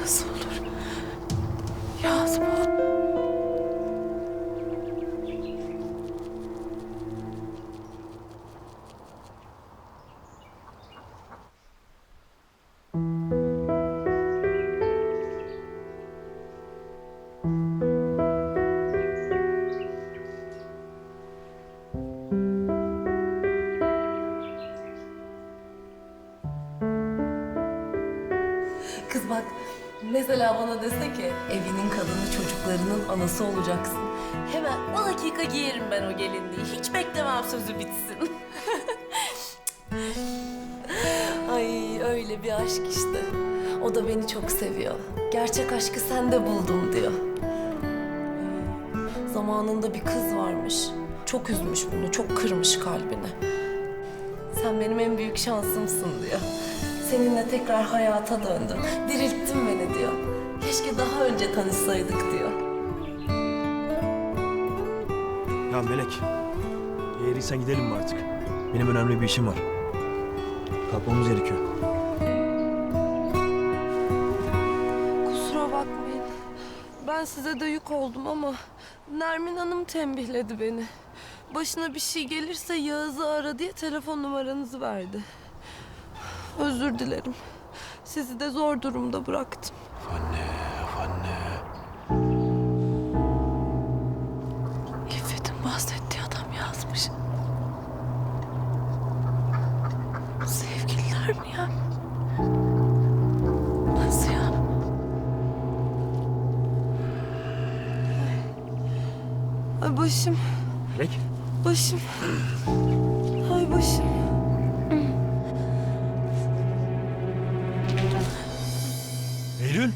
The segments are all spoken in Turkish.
Nasıl olur? Yaz bu. Bak mesela bana dese ki evinin kadını çocuklarının anası olacaksın. Hemen o dakika giyerim ben o gelinliği. Hiç beklemem sözü bitsin. Ay öyle bir aşk işte. O da beni çok seviyor. Gerçek aşkı sende buldum diyor. Zamanında bir kız varmış. Çok üzmüş bunu, çok kırmış kalbini. Sen benim en büyük şansımsın diyor. Seninle tekrar hayata döndüm. Dirilttin beni diyor. Keşke daha önce tanışsaydık diyor. Ya Melek, eğer sen gidelim mi artık? Benim önemli bir işim var. Kalkmamız gerekiyor. Kusura bakmayın. Ben size de yük oldum ama Nermin Hanım tembihledi beni. Başına bir şey gelirse Yağız'ı ara diye telefon numaranızı verdi. Özür dilerim. Sizi de zor durumda bıraktım. Anne, anne. İffet'in bahsettiği adam yazmış. Sevgililer mi ya? Nasıl ya? Ay başım, Melek, başım. Ay başım. Eylül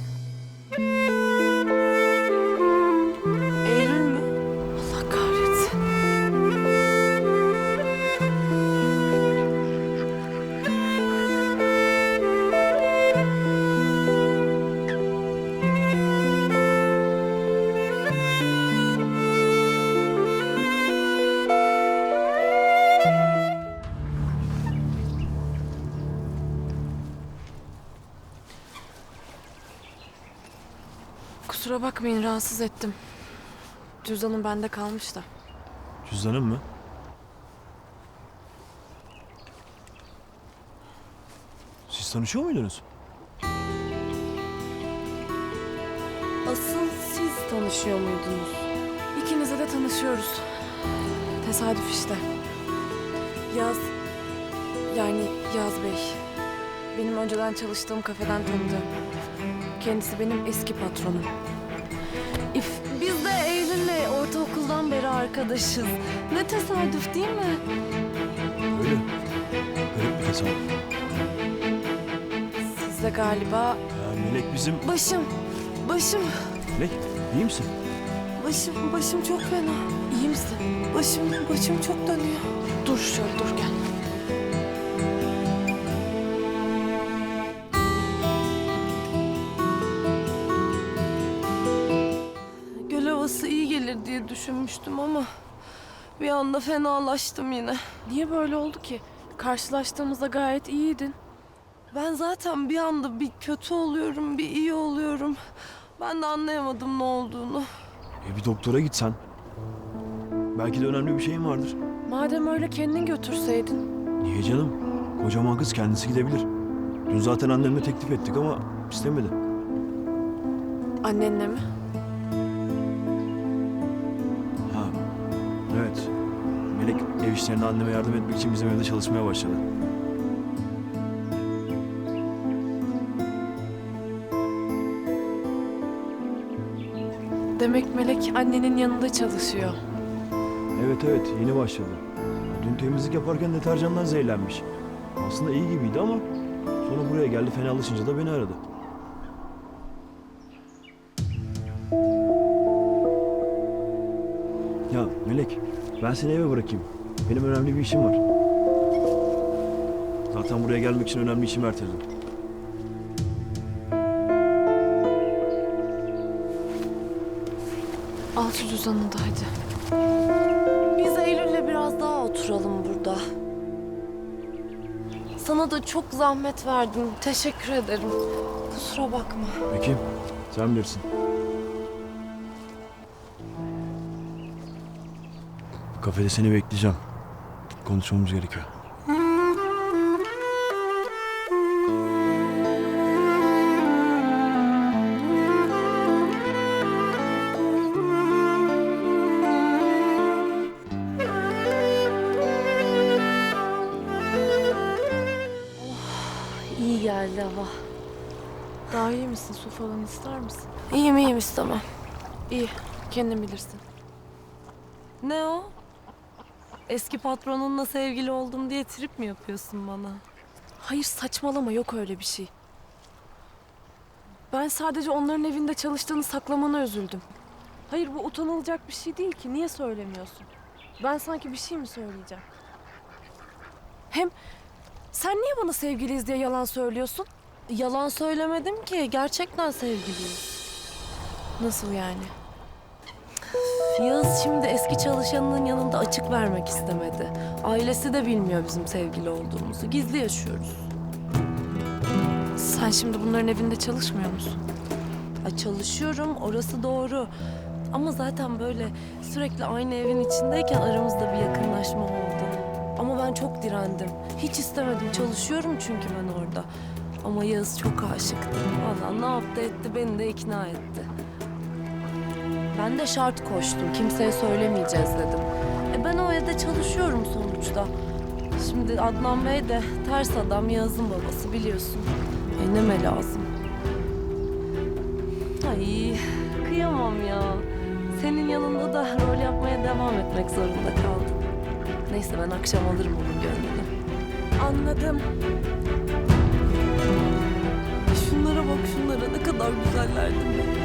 Kusura bakmayın rahatsız ettim. Cüzdanım bende kalmış da. Cüzdanın mı? Siz tanışıyor muydunuz? Asıl siz tanışıyor muydunuz? İkimize de tanışıyoruz. Tesadüf işte. Yaz, yani Yaz Bey. Benim önceden çalıştığım kafeden tanıdığım. Kendisi benim eski patronum. İf, biz de Eylül'le ortaokuldan beri arkadaşız. Ne tesadüf değil mi? Öyle. Garip bir tesadüf. Siz de galiba Ya Melek bizim... Başım, başım, Melek, iyi misin? başım, başım çok fena. iyi misin? Başım, başım çok dönüyor. Dur şöyle dur gel. Gelir diye düşünmüştüm ama bir anda fenalaştım yine. Niye böyle oldu ki? Karşılaştığımızda gayet iyiydin. Ben zaten bir anda bir kötü oluyorum, bir iyi oluyorum. Ben de anlayamadım ne olduğunu. E bir doktora gitsen. Belki de önemli bir şeyin vardır. Madem öyle kendin götürseydin. Niye canım? Kocaman kız kendisi gidebilir. Dün zaten annemle teklif ettik ama istemedi. Annenle mi? Evet. Melek ev işlerinde anneme yardım etmek için bizim evde çalışmaya başladı. Demek Melek annenin yanında çalışıyor. Evet evet yeni başladı. Dün temizlik yaparken deterjandan zehirlenmiş. Aslında iyi gibiydi ama sonra buraya geldi fenalaşınca da beni aradı. Melek ben seni eve bırakayım. Benim önemli bir işim var. Zaten buraya gelmek için önemli işimi erteledim. Al şu cüzdanını da hadi. Biz Eylül'le biraz daha oturalım burada. Sana da çok zahmet verdim. Teşekkür ederim. Kusura bakma. Peki sen bilirsin. Kafede seni bekleyeceğim. Konuşmamız gerekiyor. İyi geldi hava. Daha iyi misin? Su falan ister misin? İyiyim iyiyim istemem. İyi. Kendin bilirsin. Ne o? Eski patronunla sevgili oldum diye trip mi yapıyorsun bana? Hayır saçmalama yok öyle bir şey. Ben sadece onların evinde çalıştığını saklamana üzüldüm. Hayır bu utanılacak bir şey değil ki. Niye söylemiyorsun? Ben sanki bir şey mi söyleyeceğim? Hem sen niye bana sevgiliyiz diye yalan söylüyorsun? Yalan söylemedim ki. Gerçekten sevgiliyiz. Nasıl yani? Yağız şimdi eski çalışanının yanında açık vermek istemedi. Ailesi de bilmiyor bizim sevgili olduğumuzu. Gizli yaşıyoruz. Sen şimdi bunların evinde çalışmıyor musun? Ha, çalışıyorum orası doğru. Ama zaten böyle sürekli aynı evin içindeyken aramızda bir yakınlaşma oldu. Ama ben çok direndim. Hiç istemedim. Çalışıyorum çünkü ben orada. Ama Yağız çok aşıktı. Vallahi ne yaptı etti beni de ikna etti. Ben de şart koştum. Kimseye söylemeyeceğiz dedim. E ben o evde çalışıyorum sonuçta. Şimdi Adnan Bey de ters adam Yağız'ın babası biliyorsun. E neme lazım. Ay kıyamam ya. Senin yanında da rol yapmaya devam etmek zorunda kaldım. Neyse ben akşam alırım onun gönlünü. Anladım. Şunlara bak şunlara ne kadar güzeller değil mi?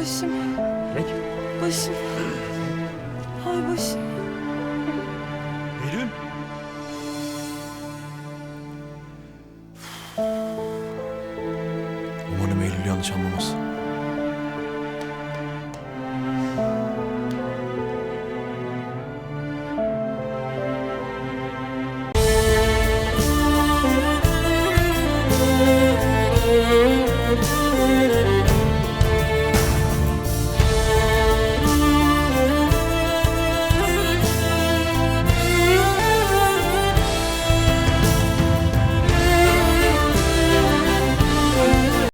Başım, Peki. başım. Ay başım. Eylül. Umarım Eylül yanlış anlamaz.